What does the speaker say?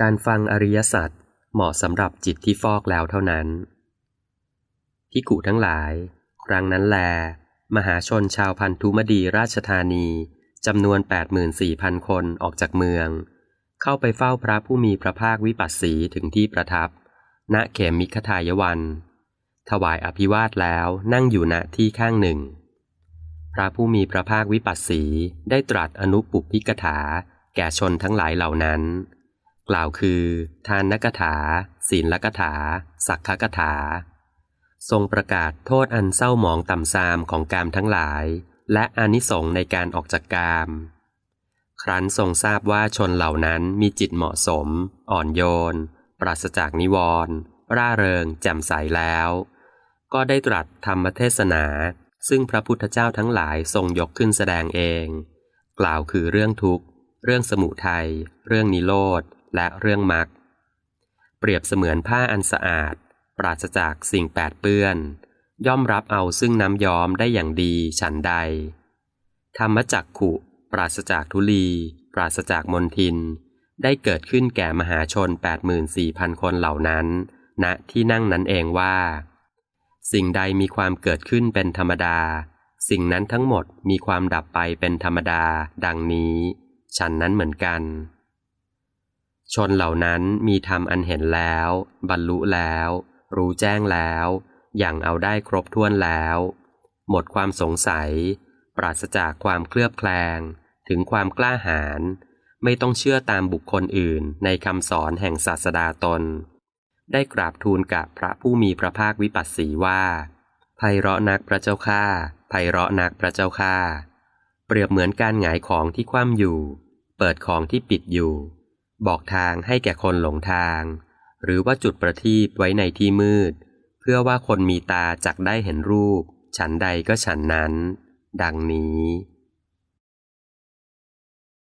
การฟังอริยสัจเหมาะสำหรับจิตที่ฟอกแล้วเท่านั้นพิกุทั้งหลาย ครั้งนั้นแล มหาชนชาวพันธุมดีราชธานีจำนวน 84,000 คนออกจากเมือง เข้าไปเฝ้าพระผู้มีพระภาควิปัสสีถึงที่ประทับ ณเขมมิคทายวัน ถวายอภิวาทแล้วนั่งอยู่ณที่ข้างหนึ่ง พระผู้มีพระภาควิปัสสีได้ตรัสอนุปุพิกถา แก่ชนทั้งหลายเหล่านั้น กล่าวคือ ทานนกถา ศีลกถา สักขกถา ทรงประกาศโทษอันเศร้าหมองต่ำซามของกามทั้งหลาย และอานิสงส์ในการออกจากกาม ครั้นทรงทราบว่าชนเหล่านั้นมีจิตเหมาะสม อ่อนโยน ปราศจากนิวรณ์ร่าเริง แจ่มใสแล้ว ก็ได้ตรัสธรรมเทศนา ซึ่งพระพุทธเจ้าทั้งหลายทรงยกขึ้นแสดงเอง กล่าวคือเรื่องทุกข์ เรื่องสมุทัย เรื่องนิโรธ และเรื่องมรรคเปรียบเสมือนผ้าอันสะอาด ปราศจากสิ่งแปดเปื้อน ย่อมรับเอาซึ่งน้ำย้อมได้อย่างดีฉันใด ธรรมจักขุ ปราศจากทุลี ปราศจากมนทิน ได้เกิดขึ้นแก่มหาชน 84,000 คนเหล่านั้นณที่นั่งนั้นเองว่า สิ่งใดมีความเกิดขึ้นเป็นธรรมดา สิ่งนั้นทั้งหมดมีความดับไปเป็นธรรมดา ดังนี้ ฉันนั้นเหมือนกัน ชนเหล่านั้นมีธรรมอันเห็นแล้ว บรรลุแล้ว รู้แจ้งแล้ว อย่างเอาได้ครบถ้วนแล้ว หมดความสงสัย ปราศจากความเคลือบแคลง ถึงความกล้าหาญไม่ต้องเชื่อตามบุคคลอื่นในคำสอนแห่งศาสดาตน ได้กราบทูลกับพระผู้มีพระภาควิปัสสีว่าไพเราะนักพระเจ้าข้าไพเราะนักพระเจ้าข้าเปรียบเหมือนการหงายของที่คว่ำอยู่ เปิดของที่ปิดอยู่ บอกทางให้แก่คนหลงทาง หรือว่าจุดประทีปไว้ในที่มืด เพื่อว่าคนมีตาจักได้เห็นรูป ฉันใดก็ฉันนั้น ดังนี้